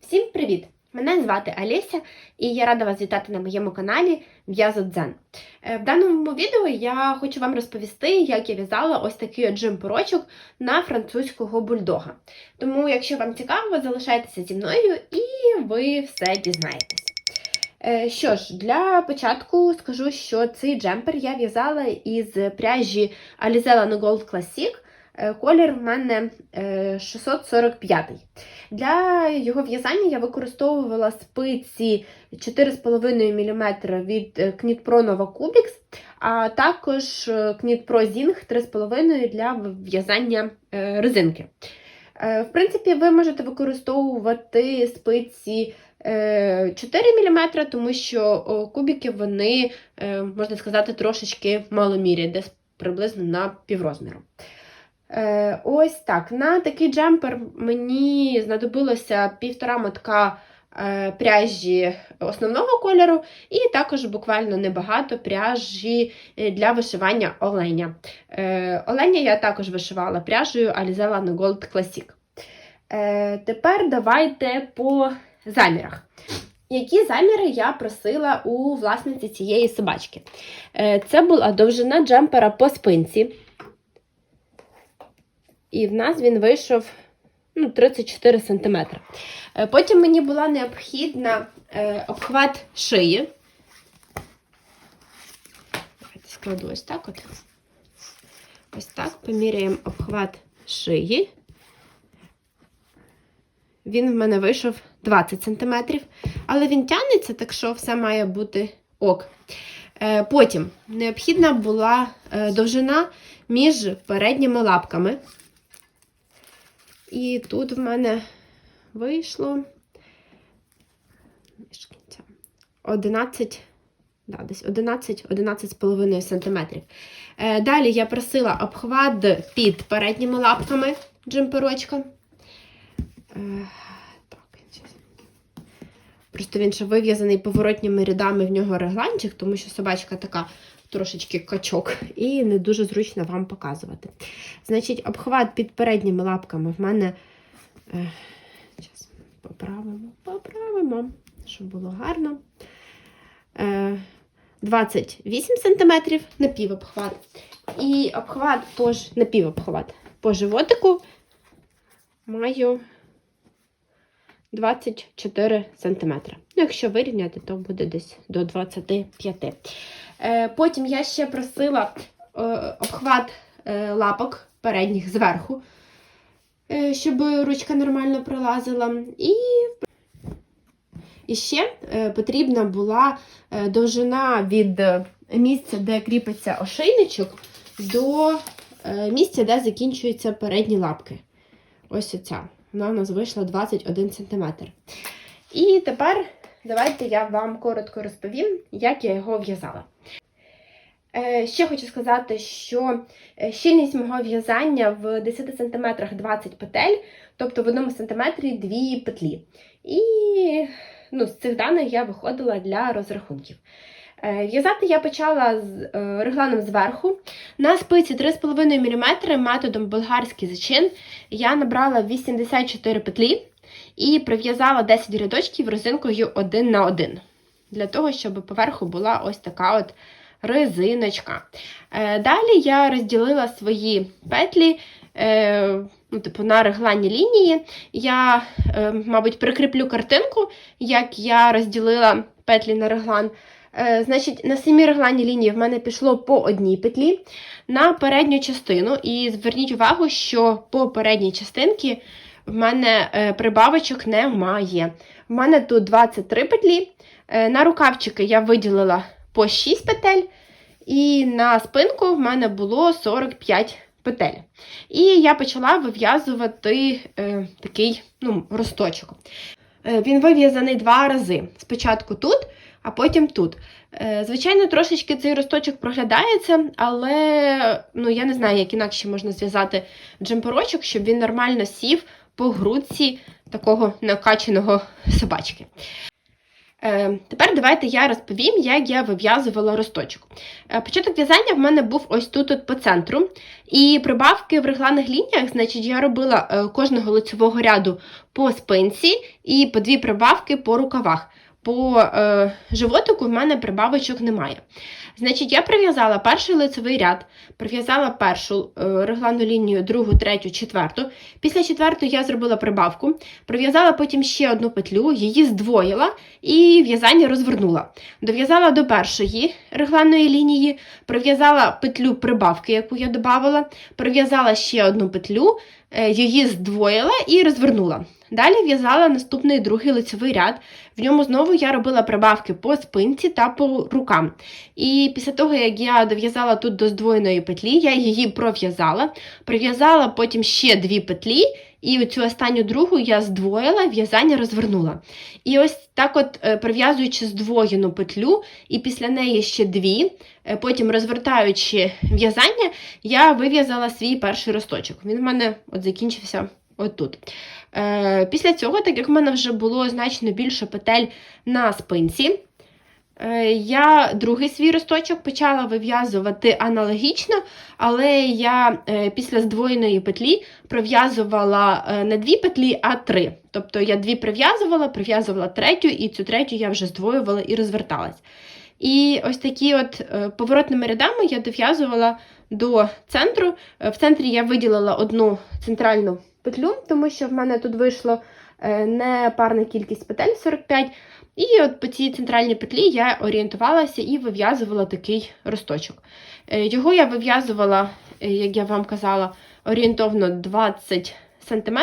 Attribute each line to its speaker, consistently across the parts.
Speaker 1: Всім привіт! Мене звати Олеся, і я рада вас вітати на моєму каналі В'язодзен. Е, В даному відео я хочу вам розповісти, як я в'язала ось такий от джемперочок на французького бульдога. Тому, якщо вам цікаво, залишайтеся зі мною і ви все дізнаєтесь. Е, Що ж, для початку скажу, що цей джемпер я в'язала із пряжі Alizella No Gold Classic. Е, Колір в мене е, 645. Для його в'язання я використовувала спиці 4,5 мм від е, Knit Pro Nova Cubics, а також е, Knit Pro Zing 3,5 для в'язання е, резинки. Е, В принципі, ви можете використовувати спиці е, 4 мм, тому що кубики вони, е, можна сказати, трошечки маломірі, десь приблизно на піврозміру. Е, ось так. На такий джемпер мені знадобилося півтора мотка е, пряжі основного кольору, і також буквально небагато пряжі е, для вишивання оленя. Оленя я також вишивала пряжею Alizella No Gold Classic. Тепер давайте по замірах. Які заміри я просила у власниці цієї собачки? Це була довжина джемпера по спинці. І в нас він вийшов ну, 34 см. Потім мені була необхідна е, обхват шиї. Давайте складу ось так от. Ось так поміряємо обхват шиї. Він в мене вийшов 20 см, але він тягнеться, так що все має бути ок. Е, Потім необхідна була е, довжина між передніми лапками. І тут в мене вийшло 11, да, десь 11, 11,5 см. Е, Далі я просила обхват під передніми лапками джемперочка. Е. Просто він ще вив'язаний поворотніми рядами в нього регланчик, тому що собачка така трошечки качок, і не дуже зручно вам показувати. Значить, обхват під передніми лапками в мене. Е, Зараз поправимо, поправимо, щоб було гарно. Е, 28 см напівобхват. І обхват тож напівобхват. По животику маю 24 см. Ну, якщо вирівняти, то буде десь до 25 Е, Потім я ще просила е, обхват е, лапок передніх зверху, е, щоб ручка нормально пролазила. І, і ще е, потрібна була е, довжина від е, місця, де кріпиться ошейничок, до е, місця, де закінчуються передні лапки. Ось оця. Вона у нас вийшла 21 см. І тепер давайте я вам коротко розповім, як я його в'язала. Е, Ще хочу сказати, що е, щільність мого в'язання в 10 см 20 петель, тобто в 1 см 2 петлі. І ну, з цих даних я виходила для розрахунків. Е, В'язати я почала з регланом зверху. На спиці 3,5 мм методом болгарський зачин я набрала 84 петлі і прив'язала 10 рядочків резинкою 1 на 1 для того, щоб поверху була ось така от резиночка. Е, Далі я розділила свої петлі е, ну, типу, на регланні лінії. Я, е, мабуть, прикріплю картинку, як я розділила петлі на реглан. Значить, на самі регланні лінії в мене пішло по одній петлі на передню частину. І зверніть увагу, що по передній частинці в мене е, прибавочок немає. В мене тут 23 петлі. Е, На рукавчики я виділила по 6 петель, і на спинку в мене було 45 петель. І я почала вив'язувати е, такий ну, росточок. Е, він вив'язаний два рази. Спочатку тут, а потім тут. Звичайно, трошечки цей росточок проглядається, але ну, я не знаю, як інакше можна зв'язати джемперочок, щоб він нормально сів по грудці такого накачаного собачки. Е, тепер давайте я розповім, як я вив'язувала росточок. Е, початок в'язання в мене був ось тут от по центру. І прибавки в регланих лініях, значить, я робила е, кожного лицевого ряду по спинці і по дві прибавки по рукавах. По е, животику в мене прибавочок немає. Значить, я прив'язала перший лицевий ряд, прив'язала першу е, регланну лінію, другу, третю, четверту. Після четвертої я зробила прибавку, прив'язала потім ще одну петлю, її здвоїла і в'язання розвернула. Дов'язала до першої регланної лінії, прив'язала петлю прибавки, яку я додавала, прив'язала ще одну петлю, е, її здвоїла і розвернула. Далі в'язала наступний другий лицевий ряд. В ньому знову я робила прибавки по спинці та по рукам. І після того, як я дов'язала тут до здвоєної петлі, я її пров'язала, прив'язала потім ще дві петлі, і цю останню другу я здвоїла, в'язання розвернула. І ось так, от е, прив'язуючи здвоєну петлю, і після неї ще дві, е, потім розвертаючи в'язання, я вив'язала свій перший росточок. Він в мене от закінчився отут. Е, Після цього, так як в мене вже було значно більше петель на спинці, е, я другий свій росточок почала вив'язувати аналогічно, але я е, після здвоєної петлі пров'язувала е, не дві петлі, а три. Тобто я дві прив'язувала, прив'язувала третю, і цю третю я вже здвоювала і розверталась. І ось такі от поворотними рядами я дов'язувала до центру. В центрі я виділила одну центральну петлю, тому що в мене тут вийшло е, не парна кількість петель 45. І от по цій центральній петлі я орієнтувалася і вив'язувала такий росточок. Е, Його я вив'язувала, е, як я вам казала, орієнтовно 20 см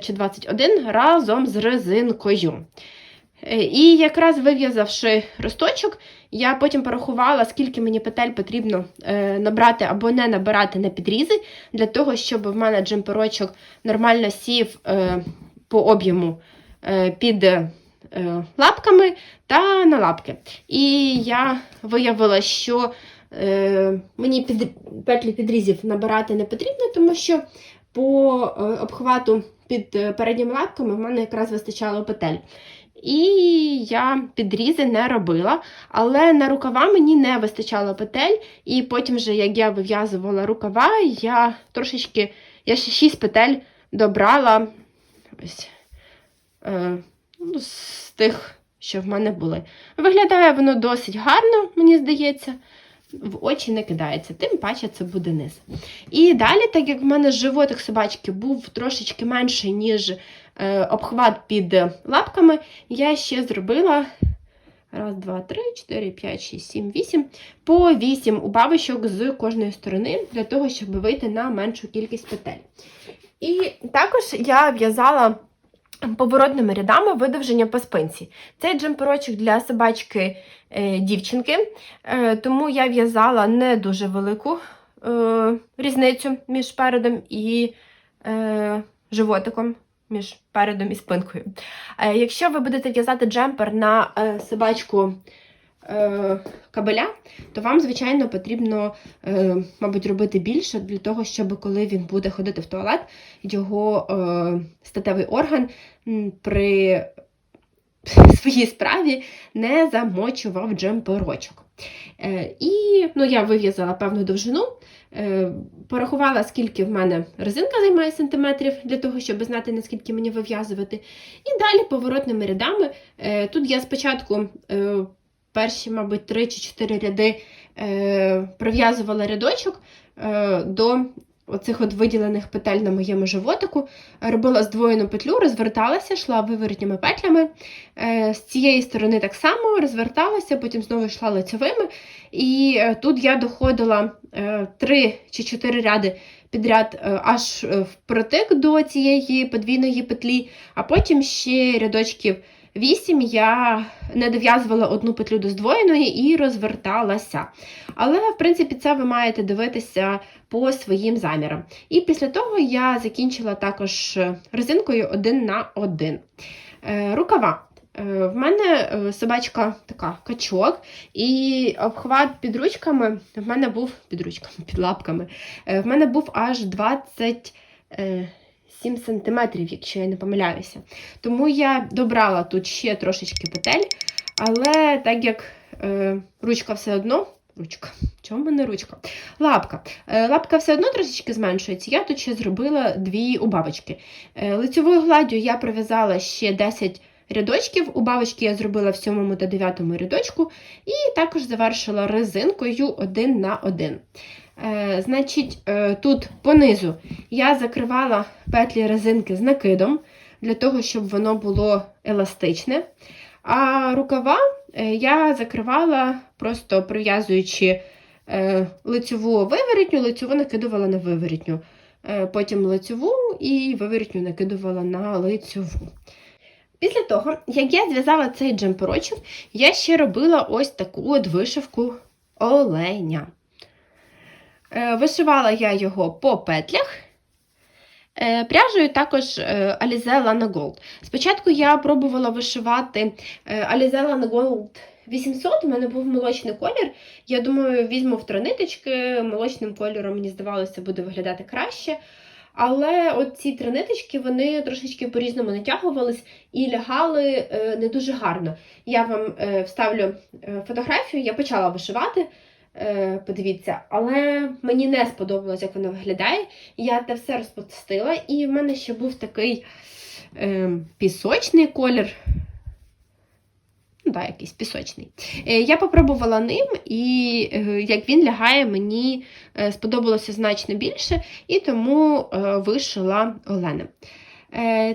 Speaker 1: чи 21 разом з резинкою. Е, І якраз вив'язавши росточок, я потім порахувала, скільки мені петель потрібно е, набрати або не набирати на підрізи, для того, щоб в мене джемперочок нормально сів е, по об'єму під лапками та на лапки. І я виявила, що мені під, петлі підрізів набирати не потрібно, тому що по обхвату під передніми лапками в мене якраз вистачало петель. І я підрізи не робила, але на рукава мені не вистачало петель, і потім, вже, як я вив'язувала рукава, я трошечки, я ще 6 петель добрала ось, е, ну, з тих, що в мене були. Виглядає воно досить гарно, мені здається. В очі не кидається, тим паче це буде низ. І далі, так як в мене животик собачки був трошечки менший, ніж обхват під лапками, я ще зробила раз, два, три, чотири, п'ять, шість, сім, вісім, по вісім убавочок з кожної сторони, для того, щоб вийти на меншу кількість петель. І також я в'язала поворотними рядами видовження по спинці. Цей джемперочок для собачки е, дівчинки, е, тому я в'язала не дуже велику е, різницю між передом і е, животиком. Між передом і спинкою. Е, якщо ви будете в'язати джемпер на е, собачку е, кабеля, то вам, звичайно, потрібно, мабуть, робити більше для того, щоб коли він буде ходити в туалет, його статевий орган при своїй справі не замочував джемперочок. Е, і ну, я вив'язала певну довжину, е, порахувала, скільки в мене резинка займає сантиметрів, для того, щоб знати, наскільки мені вив'язувати. І далі поворотними рядами. Е, тут я спочатку перші, мабуть, 3 чи 4 ряди прив'язувала рядочок до оцих от виділених петель на моєму животику, робила здвоєну петлю, розверталася, йшла виворотніми петлями. Е, з цієї сторони так само розверталася, потім знову йшла лицевими. І е, тут я доходила е, 3 чи 4 ряди підряд аж впротик до цієї подвійної петлі, а потім ще рядочків 8 я не дов'язувала одну петлю до здвоєної і розверталася. Але, в принципі, це ви маєте дивитися по своїм замірам. І після того я закінчила також резинкою один на один. Е, Рукава. Е, В мене е, собачка така качок, і обхват під ручками в мене був під ручками, під лапками. В мене був аж 27 7 см, якщо я не помиляюся. Тому я добрала тут ще трошечки петель, але так як е, ручка все одно. Ручка. Чому в ручка? Лапка. Е, лапка все одно трошечки зменшується. Я тут ще зробила дві убавочки. Е, лицевою гладдю я пров'язала ще 10 рядочків. Убавочки я зробила в 7 та 9 рядочку, і також завершила резинкою 1 на 1 значить, е, тут понизу я закривала петлі резинки з накидом, для того, щоб воно було еластичне. А рукава е, я закривала, просто прив'язуючи е, лицьову виворітню, лицьову накидувала на виворітню. Е, Потім лицьову і виворітню накидувала на лицьову. Після того, як я зв'язала цей джемперочок, я ще робила ось таку от вишивку оленя. Е, Вишивала я його по петлях. Е, Пряжею також е, Alize Lana Gold. Спочатку я пробувала вишивати Alize Lana Gold 800, у мене був молочний колір. Я думаю, візьму в три молочним кольором, мені здавалося, буде виглядати краще. Але ці три ниточки вони трошечки по-різному натягувались і лягали не дуже гарно. Я вам вставлю фотографію, я почала вишивати. Е, подивіться, але мені не сподобалось, як воно виглядає. Я те все розпустила, і в мене ще був такий е, пісочний колір. Ну, так, якийсь пісочний. Е, я попробувала ним, і е, як він лягає, мені сподобалося значно більше, і тому е, вишила Олена.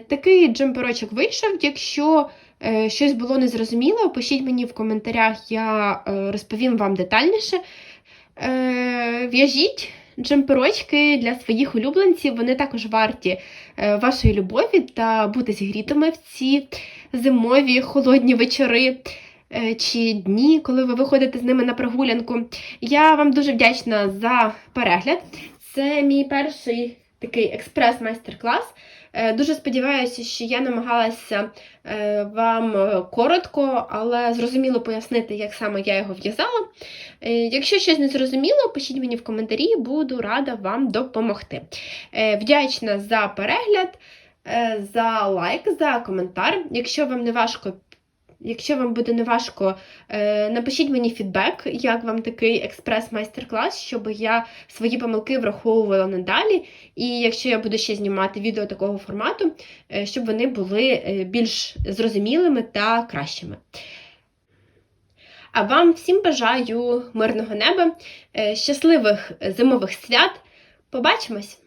Speaker 1: Такий джемперочок вийшов. Якщо щось було незрозуміло, пишіть мені в коментарях, я е, розповім вам детальніше. Е, В'яжіть джемперочки для своїх улюбленців, вони також варті е, вашої любові та бути зігрітими в ці зимові холодні вечори. е, Чи дні, коли ви виходите з ними на прогулянку. Я вам дуже вдячна за перегляд. Це мій перший такий експрес-майстер-клас. Е, Дуже сподіваюся, що я намагалася е, вам е, коротко, але зрозуміло пояснити, як саме я його в'язала. Якщо щось не зрозуміло, пишіть мені в коментарі, буду рада вам допомогти. Вдячна за перегляд, за лайк, за коментар. Якщо вам не важко. Якщо вам буде неважко, е, напишіть мені фідбек, як вам такий експрес-майстер-клас, щоб я свої помилки враховувала надалі. І якщо я буду ще знімати відео такого формату, е, щоб вони були е, більш зрозумілими та кращими. А вам всім бажаю мирного неба, щасливих зимових свят. Побачимось!